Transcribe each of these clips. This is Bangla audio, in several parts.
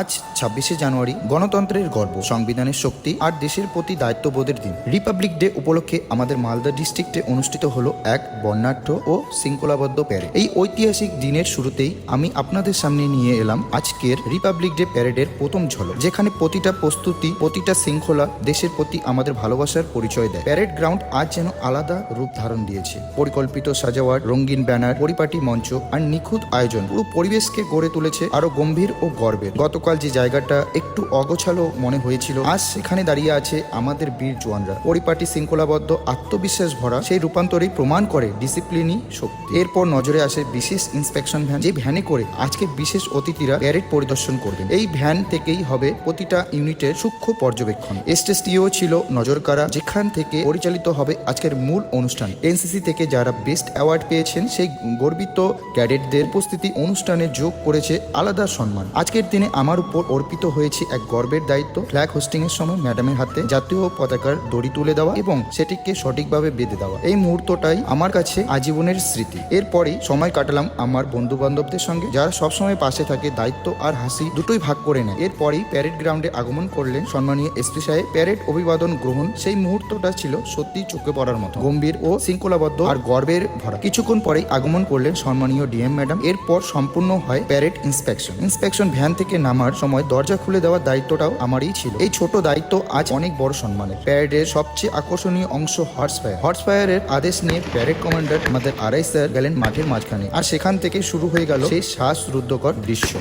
আজ ছাব্বিশে জানুয়ারি গণতন্ত্রের গর্ব, সংবিধানের শক্তি আর দেশের প্রতি দায়িত্ববোধের দিন। রিপাবলিক ডে উপলক্ষে আমাদের মালদা ডিস্ট্রিক্টে অনুষ্ঠিত হলো এক বর্ণাঢ্য ও শৃঙ্খলাবদ্ধ প্যারেড। এই ঐতিহাসিক দিনের শুরুতেই আমি আপনাদের সামনে নিয়ে এলাম আজকের রিপাবলিক ডে প্যারেডের প্রথম ঝলক, যেখানে প্রতিটা প্রস্তুতি, প্রতিটা শৃঙ্খলা দেশের প্রতি আমাদের ভালোবাসার পরিচয় দেয়। প্যারেড গ্রাউন্ড আজ যেন আলাদা রূপ ধারণ দিয়েছে। পরিকল্পিত সাজাওয়ার, রঙিন ব্যানার, পরিপাটি মঞ্চ আর নিখুঁত আয়োজন পুরো পরিবেশকে গড়ে তুলেছে আরও গম্ভীর ও গর্বের। গতকাল যে জায়গাটা একটু অগোছালো মনে হয়েছিল, আজ সেখানে দাঁড়িয়ে আছে আমাদের বীর জওয়ানরা। পরিপাটি শৃঙ্খলাবদ্ধ, আত্মবিশ্বাস ভরা, সেই রূপান্তরই প্রমাণ করে ডিসিপ্লিনই শক্তি। এরপর নজরে আসে বিশেষ ইন্সপেকশন ভ্যান যে ভ্যানে করে আজকে বিশেষ অতিথিরা প্যারেড পরিদর্শন করবেন। এই ভ্যান থেকেই হবে প্রতিটা ইউনিটের সূক্ষ্ম পর্যবেক্ষণ। এসটিএসটিও ছিল নজরকাড়া, যেখান থেকে পরিচালিত হবে আজকের মূল অনুষ্ঠান। এনসিসি থেকে যারা বেস্ট অ্যাওয়ার্ড পেয়েছেন, সেই গর্বিত ক্যাডেটদের উপস্থিতি অনুষ্ঠানে যোগ করেছে আলাদা সম্মান। আজকের দিনে আমার উপর অর্পিত হয়েছে এক গর্বের দায়িত্ব। ফ্ল্যাগ হোস্টিং এর সময় ম্যাডামের হাতে জাতীয় পতাকার দড়ি তুলে দেওয়া এবং সেটিকে সঠিকভাবে বেঁধে দেওয়া। এই মুহূর্তটাই আমার কাছে আজীবনের স্মৃতি। এরপরেই সময় কাটালাম আমার বন্ধু বান্ধবদের সঙ্গে, যারা সবসময় পাশে থাকে, দায়িত্ব আর হাসি দুটোই ভাগ করে নেয়। এরপরেই প্যারেড গ্রাউন্ডে আগমন করলেন সম্মানীয় এসপি সাহেব। প্যারেড অভিবাদন গ্রহণ সেই মুহূর্তটা ছিল সত্যি চোখে পড়ার মতো। গম্ভীর ও শৃঙ্খলাবদ্ধ আর গর্বের ভরা। কিছুক্ষণ পরেই আগমন করলেন সম্মানীয় ডিএম ম্যাডাম এরপর সম্পূর্ণ হয় প্যারেড ইন্সপেকশন ইন্সপেকশন ভ্যান থেকে নামার সময় দরজা খুলে দেওয়ার দায়িত্বটাও আমারই ছিল। এই ছোট দায়িত্ব আজ অনেক বড় সম্মানের। প্যারেডের সবচেয়ে আকর্ষণীয় অংশ হর্স ফায়ার হর্স ফায়ারের আদেশ নিয়ে প্যারেড কমান্ডার আমাদের আড়াই স্যার গেলেন মাঠের মাঝখানে। আর সেখান থেকে শুরু হয়ে গেল সেই শ্বাসরুদ্ধকর দৃশ্য।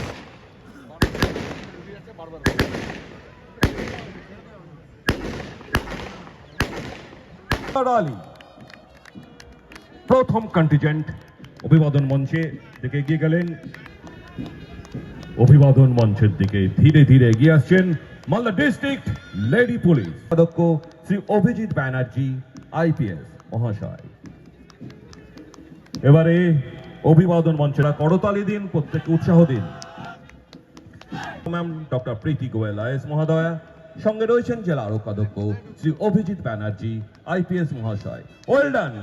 প্রথম কন্টিজেন্ট অভিবাদন মঞ্চে দিকে এগিয়ে গেলেন অভিবাদন মঞ্চের দিকে ধীরে ধীরে এগিয়ে আসছেন মালদা ডিস্ট্রিক্ট লেডি পুলিশ। অধ্যক্ষ শ্রী অভিজিৎ ব্যানার্জি, আইপিএস মহাশয়। এবারে অভিবাদন মঞ্চেরা করতালি দিন, প্রত্যেককে উৎসাহ দিন। Ma'am doctor Priti Goyal, IAS মহোদয়া, সঙ্গে রয়েছেন জেলা আরক্ষাধ্যক্ষ শ্রী অভিজিৎ ব্যানার্জি, আইপিএস মহাশয়। ওয়েল ডান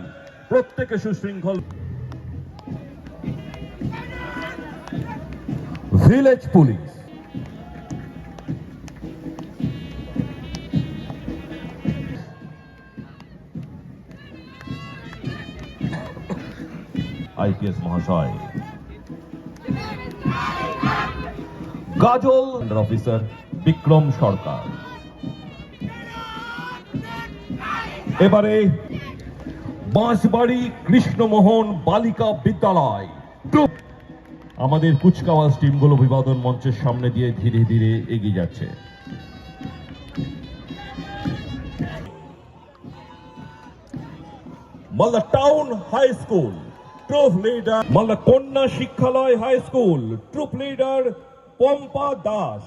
প্রত্যেকে সুশৃঙ্খল। ভিলেজ পুলিশ আইপিএস মহাশয়। গাজল অফিসার বিক্রম সরকার। এবারে বাঁশবাড়ি কৃষ্ণমোহন বালিকা বিদ্যালয়। আমাদের কুচকাওয়াজ টিমগুলো অভিবাদন মঞ্চের সামনে দিয়ে ধীরে ধীরে এগিয়ে যাচ্ছে। Malda town high school, troop leader Malda কন্যা শিক্ষালয় high school, troop leader Pompa Das.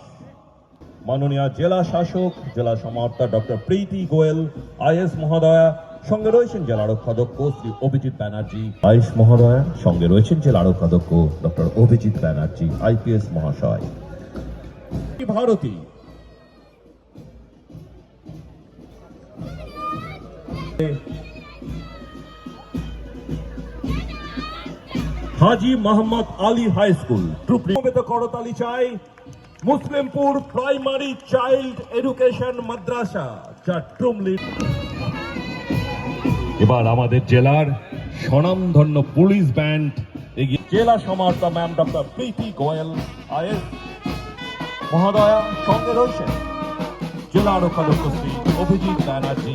মাননীয় জেলা শাসক, জেলা সমাহর্তা ডক্টর প্রীতি গোয়েল, আইএস মহোদয়া সঙ্গে রয়েছেন জেলা আরক্ষাধ্যক্ষ শ্রী অভিজিৎ ব্যানার্জি আইএস মহোদয়া। সঙ্গে রয়েছেন জেলা আরক্ষাধ্যক্ষ ডক্টর অভিজিৎ ব্যানার্জি, আইপিএস মহাশয়। Bharati. Haji Mohammad Ali high school. ট্রুপলিত করতালি চাই। মুসলিমপুর প্রাইমারি চাইল্ড এডুকেশন মাদ্রাসা, যা ট্রুমলি এবার আমাদের জেলার স্বনামধন্য পুলিশ ব্যান্ড এগিয়ে জেলা সমার্তা ম্যাম ডক্টর প্রীতি গোয়েল আয়ের মহোদয়া সঙ্গে রয়েছেন। জেলা আরক্ষাধ্যক্ষ শ্রী অভিজিৎ ব্যানার্জি।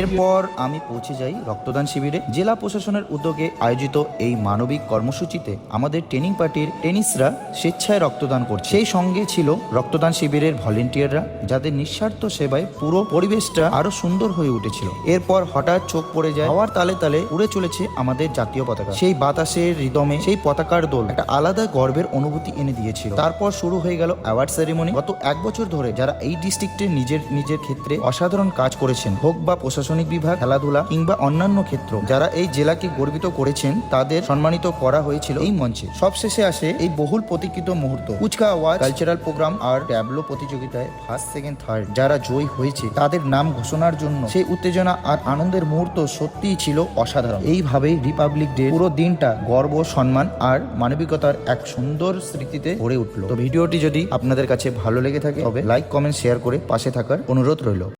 এরপর আমি পৌঁছে যাই রক্তদান শিবিরে। জেলা প্রশাসনের উদ্যোগে আয়োজিত এই মানবিক কর্মসূচিতে আমাদের ট্রেনিং পার্টির টেনিসরা স্বেচ্ছায় রক্তদান করছে। সেই সঙ্গে ছিল রক্তদান শিবিরের ভলেন্টিয়াররা, যাদের নিঃস্বার্থ সেবায় পুরো পরিবেশটা আরও সুন্দর হয়ে উঠেছিল। এরপর হঠাৎ চোখ পড়ে যায়, হাওয়ার তালে তালে উড়ে চলেছে আমাদের জাতীয় পতাকা। সেই বাতাসের রিদমে সেই পতাকার দোল একটা আলাদা গর্বের অনুভূতি এনে দিয়েছিল। তারপর শুরু হয়ে গেল অ্যাওয়ার্ড সেরিমনি। গত এক বছর ধরে যারা এই ডিস্ট্রিক্টে নিজের নিজের ক্ষেত্রে অসাধারণ কাজ করেছেন, হোক বা প্রশাসনিক বিভাগ, খেলাধুলা কিংবা অন্যান্য ক্ষেত্র যারা এই জেলাকে গর্বিত করেছেন, তাদের সম্মানিত করা হয়েছিল এই মঞ্চে। সবশেষে আসে এই বহুল প্রতীক্ষিত মুহূর্ত। উচকা আওয়াজ, কালচারাল প্রোগ্রাম আর ট্যাবলো প্রতিযোগিতায় ফার্স্ট, সেকেন্ড, থার্ড যারা জয়ী হয়েছে, তাদের নাম ঘোষণার জন্য সেই উত্তেজনা আর আনন্দের মুহূর্ত সত্যিই ছিল অসাধারণ। এইভাবেই রিপাবলিক ডে পুরো দিনটা গর্ব, সম্মান আর মানবিকতার এক সুন্দর স্মৃতিতে ভরে উঠল। তো ভিডিওটি যদি আপনাদের কাছে ভালো লেগে থাকে, তবে লাইক, কমেন্ট, শেয়ার করে পাশে থাকার অনুরোধ রইল।